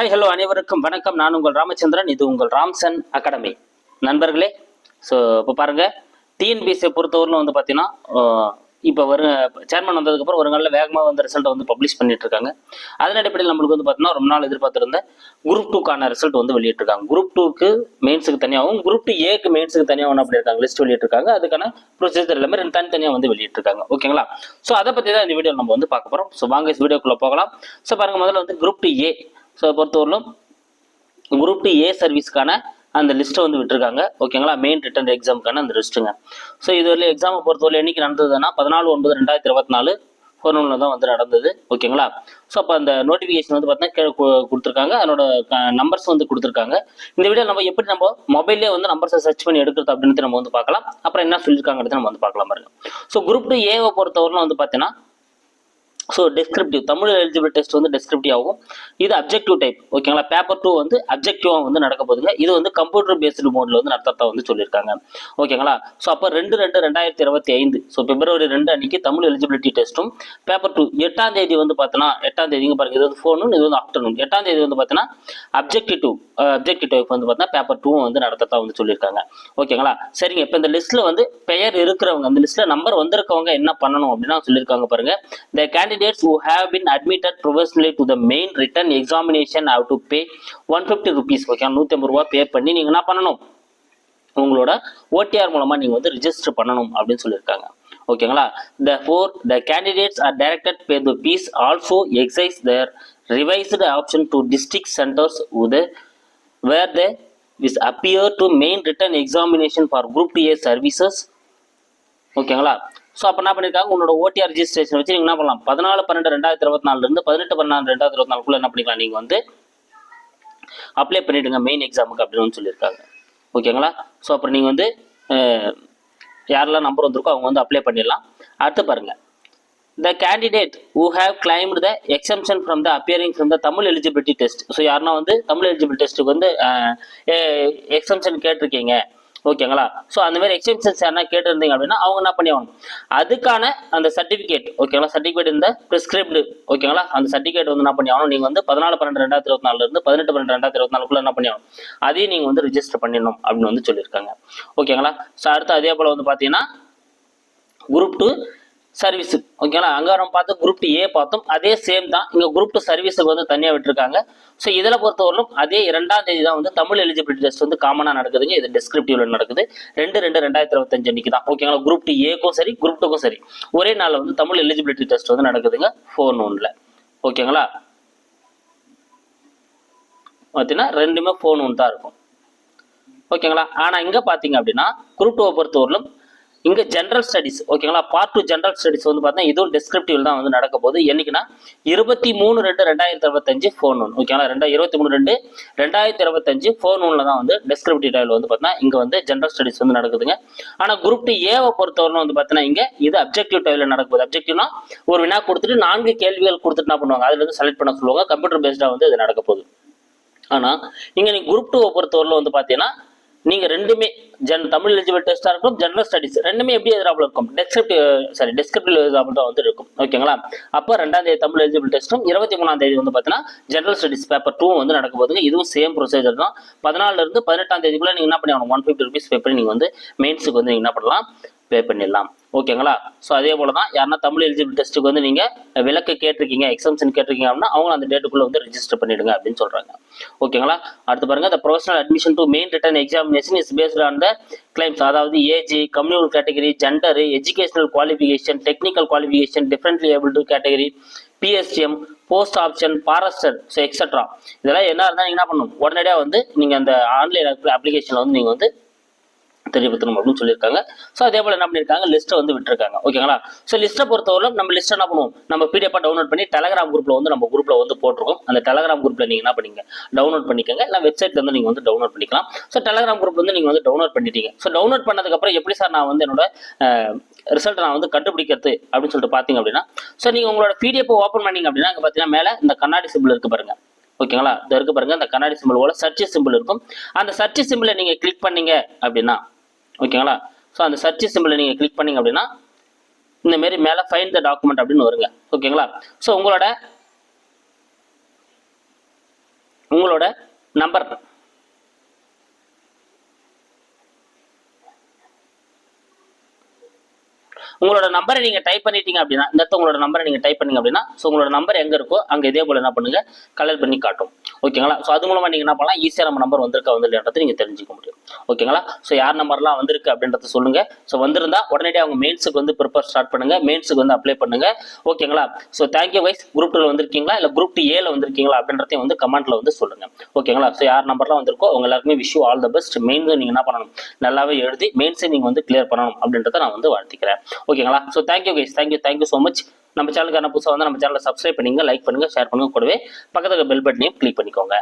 Hi hello அனைவருக்கும் வணக்கம். நான் உங்கள் ராமச்சந்திரன். இது உங்கள் ராம்சன் அகாடமி. நண்பர்களே ஸோ இப்போ பாருங்க டிஎன்பிஎஸ்சியை பொறுத்தவரையிலும் வந்து பார்த்தீங்கன்னா இப்போ வரும் சேர்மன் வந்ததுக்கப்புறம் ஒரு நாளில் வேகமாக வந்து ரிசல்ட்டை வந்து பப்ளிஷ் பண்ணிட்டு இருக்காங்க. அதன் அடிப்படையில் நம்மளுக்கு வந்து பார்த்தீங்கன்னா ரொம்ப நாள் எதிர்பார்த்துருந்த குரூப் டூக்கான ரிசல்ட் வந்து வெளியிட்டிருக்காங்க. குரூப் டூக்கு மெயின்ஸுக்கு தனியாகவும் குரூப் டூ ஏக்கு மெயின்ஸுக்கு தனியாகவும் அப்படி இருக்காங்க லிஸ்ட் வெளியிட்டிருக்காங்க. அதுக்கான ப்ரொசீஜர் எல்லாமே ரெண்டு தனித்தனியாக வந்து வெளியிட்டிருக்காங்க. ஓகேங்களா ஸோ அதை பற்றி தான் இந்த வீடியோ நம்ம வந்து பார்க்க போகிறோம் ஸோ வாங்க வீடியோக்குள்ளே போகலாம். ஸோ பாருங்க முதல்ல வந்து குரூப் டூ ஏ ஸோ பொறுத்தவரையிலும் குரூப் டூ ஏ சர்வீஸ்க்கான அந்த லிஸ்ட்டை வந்து விட்டுருக்காங்க. ஓகேங்களா மெயின் ரிட்டன் எக்ஸாமுக்கான அந்த லிஸ்ட்டுங்க ஸோ இது வரையிலும் எக்ஸாமை பொறுத்தவரை என்னைக்கு நடந்ததுன்னா பதினாலு ஒன்பது ரெண்டாயிரத்தி இருபத்தி நாலு ஃபோனில் தான் வந்து நடந்தது. ஓகேங்களா ஸோ அப்போ அந்த நோட்டிஃபிகேஷன் வந்து பார்த்தீங்கன்னா கீழே கொடுத்துருக்காங்க. அதனோட நம்பர்ஸ் வந்து கொடுத்துருக்காங்க. இந்த வீடியோ நம்ம எப்படி நம்ம மொபைல்லே வந்து நம்பர்ஸை சர்ச் பண்ணி எடுக்கிறது அப்படின்னு நம்ம வந்து பார்க்கலாம். அப்புறம் என்ன சொல்லியிருக்காங்கிறது நம்ம வந்து பார்க்கலாம் பாருங்க. ஸோ குரூப் டூ ஏவை பொறுத்தவரையிலும் வந்து பார்த்தீங்கன்னா so descriptive Tamil eligible test வந்து டெஸ்கிரிப்டிவ் ஆகும். இது அப்ஜெக்டிவ் டைப் ஓகேங்களா பேப்பர் டூ வந்து அப்ஜெக்டிவாக வந்து நடக்க போகுதுங்க. இது வந்து கம்ப்யூட்டர் பேஸ்டு மோடில் வந்து நடத்தத்தை வந்து சொல்லியிருக்காங்க. ஓகேங்களா ஸோ அப்போ ரெண்டு ரெண்டு ரெண்டாயிரத்தி இருபத்தி ஐந்து. ஸோ பிப்ரவரி ரெண்டு அன்னைக்கு தமிழ் எலிஜிபிலிட்டி டெஸ்ட்டும் பேப்பர் டூ எட்டாம் தேதி வந்து பார்த்தோன்னா எட்டாம் தேதிங்க பாருங்க. இது வந்து ஃபோனும் இது வந்து ஆஃப்டர்நூன் எட்டாம் தேதி வந்து பார்த்தீங்கன்னா அப்ஜெக்டிவ் டூ அப்ஜெக்டிவ் டைப் வந்து பார்த்தீங்கன்னா பேப்பர் டூவும் வந்து நடத்தத்தான் வந்து சொல்லியிருக்காங்க. ஓகேங்களா சரிங்க. இப்போ இந்த லிஸ்ட்டில் வந்து பெயர் இருக்கிறவங்க அந்த லிஸ்ட்டில் நம்பர் வந்திருக்கவங்க என்ன பண்ணணும் அப்படின்னா சொல்லியிருக்காங்க பாருங்க. இந்த candidate candidates who have been admitted provisionally to the main written examination have to pay 150 rupees okay நூற்றி ஐம்பது ரூபா பே பண்ணி நீங்கள் என்ன பண்ணணும்? உங்களோட ஓடிஆர் மூலமா நீங்க வந்து ரிஜிஸ்டர் பண்ணணும் அப்படின்னு சொல்லியிருக்காங்க. ஓகேங்களா? Therefore the candidates are directed pay the fees also excise their revised option to district centres உத where the is appear to main written examination for group D A services ஓகேங்களா? So அப்போ என்ன பண்ணியிருக்காங்க உங்களோட ஓடிஆர் ரிஜிஸ்ட்ரேஷன் வச்சு நீங்கள் என்ன பண்ணலாம்? பதினாலு பன்னெண்டு ரெண்டாயிரத்தி இருபத்தி நாலுலேருந்து பதினெட்டு பன்னெண்டு ரெண்டாயிரத்தி இருபத்தி நாலுக்குள்ள என்ன பண்ணிக்கலாம்? நீங்கள் வந்து அப்ளை பண்ணிவிடுங்க மெயின் எக்ஸாமுக்கு அப்படின்னு சொல்லியிருக்காங்க. ஓகேங்களா ஸோ அப்புறம் நீங்கள் வந்து யாரெல்லாம் நம்பர் வந்திருக்கோ அவங்க வந்து அப்ளை பண்ணிடலாம். அடுத்து பாருங்கள் the candidate who have claimed the exemption from the appearing from the Tamil eligibility test so யாருன்னா வந்து தமிழ் எலிஜிபிலிட்டி டெஸ்ட்டுக்கு வந்து எக்ஸம்ஷன் கேட்டிருக்கீங்க. ஓகேங்களா ஸோ அந்த மாதிரி எக்ஸ்டென்ஷன்ஸ் யாருன்னா கேட்டிருந்தீங்க அப்படின்னா அவங்க என்ன பண்ணி ஆகணும் அதுக்கான அந்த சர்டிஃபிகேட் ஓகேங்களா சர்டிஃபிகேட் இந்த ப்ரிஸ்கிரிப்டு ஓகேங்களா அந்த சர்டிஃபிகேட் வந்து என்ன பண்ணி ஆகணும் நீங்கள் வந்து பதினாலு பன்னெண்டு ரெண்டாயிரத்தி இருபத்தி நாலுலேருந்து பதினெட்டு பன்னெண்டு ரெண்டாயிரத்தி இருபத்தி நாலுக்குள்ள என்ன பண்ணி ஆகணும் அதையும் நீங்கள் வந்து ரிஜிஸ்டர் பண்ணிடணும் அப்படின்னு வந்து சொல்லியிருக்காங்க. ஓகேங்களா ஸோ அடுத்து அதே போல் வந்து பார்த்தீங்கன்னா குரூப் டூ சர்வீஸு ஓகேங்களா அங்கே நம்ம பார்த்து குரூப் டூ ஏ பார்த்தோம். அதே சேம் தான். இங்கே குரூப் டூ சர்வீஸுக்கு வந்து தனியாக விட்டுருக்காங்க. ஸோ இதில் பொறுத்தவரையிலும் அதே இரண்டாம் தேதி தான் வந்து தமிழ் எலிஜிபிலிட்டி டெஸ்ட் வந்து காமனாக நடக்குதுங்க. இது டிஸ்கிரிப்டிவ்ல நடக்குது. ரெண்டு ரெண்டு ரெண்டாயிரத்தி இருபத்தஞ்சு அன்னைக்கு தான். ஓகேங்களா குரூப் டூ ஏக்கும் சரி குரூப் டூக்கும் சரி. ஒரே நாளில் வந்து தமிழ் எலிஜிபிலிட்டி டெஸ்ட் வந்து நடக்குதுங்க. ஃபோன் ஒன்றில் ஓகேங்களா பார்த்தீங்கன்னா ரெண்டுமே ஃபோன் ஒன்று தான் இருக்கும். ஓகேங்களா ஆனால் இங்கே பார்த்தீங்க அப்படின்னா குரூப் டூவை பொறுத்தவரையிலும் இங்கே ஜென்ரல் ஸ்டடிஸ் ஓகேங்களா பார்ட் டூ ஜென்ரல் ஸ்டடிஸ் வந்து பார்த்தீங்கன்னா இதுவும் டிஸ்கிரிப்டிவ் தான் வந்து நடக்க போகுது. என்னைக்குன்னா இருபத்தி மூணு ரெண்டு ரெண்டாயிரத்தி இருபத்தஞ்சு ஃபோன் ஒன் ஓகேங்களா ரெண்டா இருபத்தி மூணு ரெண்டு ரெண்டாயிரத்தி இருபத்தஞ்சு ஃபோன் ஒன்ல தான் வந்து டிஸ்கிரிப்டிவ் டைல் வந்து பார்த்தீங்கன்னா இங்கே வந்து ஜென்ரல் ஸ்டடிஸ் வந்து நடக்குதுங்க. ஆனால் குரூப் டூ ஏவை பொறுத்தவரை வந்து பார்த்தீங்கன்னா இங்கே இது அப்ஜெக்டிவ் டைலில் நடக்குது அப்ஜெக்டிவ்னா ஒரு வினா கொடுத்துட்டு நான்கு கேள்விகள் கொடுத்துட்டு என்ன பண்ணுவாங்க? அதுலேருந்து செலக்ட் பண்ண சொல்லுவாங்க. கம்ப்யூட்டர் பேஸ்டாக வந்து இது நடக்க போகுது. ஆனால் இங்கே நீங்கள் குரூப் டூவை பொறுத்தவரையில வந்து பார்த்தீங்கன்னா நீங்க ரெண்டுமே ஜென் தமிழ் எலிஜிபிள் டெஸ்டா இருக்கும் ஜென்ரல் ஸ்டடிஸ் ரெண்டுமே எப்படி எதிராக இருக்கும்? டெஸ்கிரிப்டிவ் சாரி டெஸ்கிரிப்டிவ் எதிராக தான் வந்து இருக்கும். ஓகேங்களா அப்போ ரெண்டாம் தேதி தமிழ் எலிஜிபிள் டெஸ்ட்டும் இருபத்தி மூணாம் தேதி வந்து பார்த்தீங்கன்னா ஜென்ரல் ஸ்டடிஸ் பேப்பர் டூ வந்து நடக்க போகுதுங்க. இதுவும் சேம் ப்ரொசீஜர் தான். பதினாலுல இருந்து பதினெட்டாம் தேதிக்குள்ள நீங்க என்ன பண்ணி ஒன் ஃபிஃப்டி ருபீஸ் பே பண்ணி நீங்க வந்து மெயின்ஸுக்கு வந்து நீங்க என்ன பண்ணலாம்? பே பண்ணிடலாம். ஓகேங்களா? ஸோ அதே போல தான் யாருன்னா தமிழ் எலிஜிபிள் டெஸ்ட்டுக்கு வந்து நீங்கள் விளக்கு கேட்டிருக்கீங்க எக்ஸாம்ஷன் கேட்டிருக்கீங்க அப்படின்னா அவங்க அந்த டேட்டுக்குள்ளே வந்து ரெஜிஸ்டர் பண்ணிடுங்க அப்படின்னு சொல்கிறாங்க ஓகேங்களா? அடுத்து பாருங்க the professional admission to main written examination is based on the claims அதாவது age communal category gender educational qualification technical qualification differently able to category PSTM post option forester so extra இதெல்லாம் என்ன இருந்தால் நீங்கள் என்ன பண்ணணும்? உடனடியாக வந்து நீங்கள் அந்த ஆன்லைன் அப்ளிகேஷனில் வந்து நீங்கள் வந்து தெரியப்படுத்தணும் அப்படின்னு சொல்லியிருக்காங்க. ஸோ அதே போல் என்ன பண்ணியிருக்காங்க? லிஸ்ட்டை வந்து விட்டுருக்காங்க. ஓகேங்களா ஸோ லிஸ்ட்டை பொறுத்தவரை நம்ம லிஸ்ட்டை என்ன பண்ணுவோம்? நம்ம பிடிஎஃபாக டவுன்லோட் பண்ணி டெலகிராம் குரூப்பில் வந்து நம்ம குரூப்பில் வந்து போட்டிருக்கோம். அந்த டெலகிராம் குரூப்பில் நீங்கள் என்ன பண்ணீங்க? டவுன்லோட் பண்ணிக்கோங்க. இல்லை வெப்சைட்ல வந்து நீங்கள் வந்து டவுன்லோட் பண்ணிக்கலாம். ஸோ டெலகிராம் குரூப் வந்து நீங்கள் வந்து டவுன்லோட் பண்ணிட்டீங்க. ஸோ டவுன்லோட் பண்ணதுக்கப்புறம் எப்படி சார் நான் வந்து என்னோட ரிசல்ட் நான் வந்து கண்டுபிடிக்கிறது அப்படின்னு சொல்லிட்டு பார்த்தீங்க அப்படின்னா ஸோ நீங்கள் உங்களோட பிடிஎஃப் ஓப்பன் பண்ணீங்க அப்படின்னா அங்கே பார்த்தீங்கன்னா மேலே இந்த கண்ணாடி சிம்பிள் இருக்கு பாருங்க. ஓகேங்களா? இது இருக்கு பாருங்க இந்த கண்ணாடி சிம்பிள் போல சர்ச் சிம்பிள் இருக்கும். அந்த சர்ச் சிம்பிளை நீங்க கிளிக் பண்ணீங்க அப்படின்னா ஓகேங்களா? ஸோ அந்த சர்ச் சிம்பிளை நீங்க கிளிக் பண்ணீங்க அப்படின்னா இந்த மாரி மேலே ஃபைன் த டாக்குமெண்ட் அப்படின்னு வருங்க. ஓகேங்களா? ஸோ உங்களோட உங்களோட நம்பர் உங்களோட நம்பரை நீங்க டைப் பண்ணிட்டீங்க அப்படின்னா இந்த இடத்துல உங்களோட நம்பரை நீங்க டைப் பண்ணீங்க அப்படின்னா ஸோ உங்களோட நம்பர் எங்க இருக்கோ அங்க இதே போல என்ன பண்ணுங்க கலர் பண்ணி காட்டும். ஓகேங்களா ஸோ அது மூலமா நீங்க என்ன பண்ணலாம்? ஈஸியா நம்ம நம்பர் வந்திருக்கா வந்து இல்லைன்றதை நீங்க தெரிஞ்சுக்க முடியும். ஓகேங்களா? ஸோ யார் நம்பர்லாம் வந்திருக்கு அப்படின்றத சொல்லுங்க. ஸோ வந்திருந்தா உடனடியாக அவங்க மெயின்ஸுக்கு வந்து ப்ரிப்பேர் ஸ்டார்ட் பண்ணுங்க. மெயின்ஸுக்கு வந்து அப்ளை பண்ணுங்க. ஓகேங்களா? ஸோ தேங்க்யூ வைஸ் குரூப் டூல வந்திருக்கீங்களா? இல்லை குரூப் டூ ஏல வந்திருக்கீங்களா? அப்படின்றதையும் வந்து கமெண்ட்ல வந்து சொல்லுங்க. ஓகேங்களா? ஸோ யார் நம்பர்லாம் வந்திருக்கோ அவங்க எல்லாருக்குமே wish all the best mains நீங்க என்ன பண்ணணும்? நல்லாவே எழுதி மெயின்ஸை நீங்க வந்து கிளியர் பண்ணணும் அப்படின்றத நான் வந்து வாழ்த்திக்கிறேன். ஓகேங்களா? So thank you guys thank you thank you so much நம்ம சேனலுக்கான புதுசாக வந்து நம்ம சேனலை சப்ஸ்கிரைப் பண்ணுங்க லைக் பண்ணுங்க ஷேர் பண்ணுங்க. கூடவே பக்கத்தில் பெல் பட்டனையும் கிளிக் பண்ணிக்கோங்க.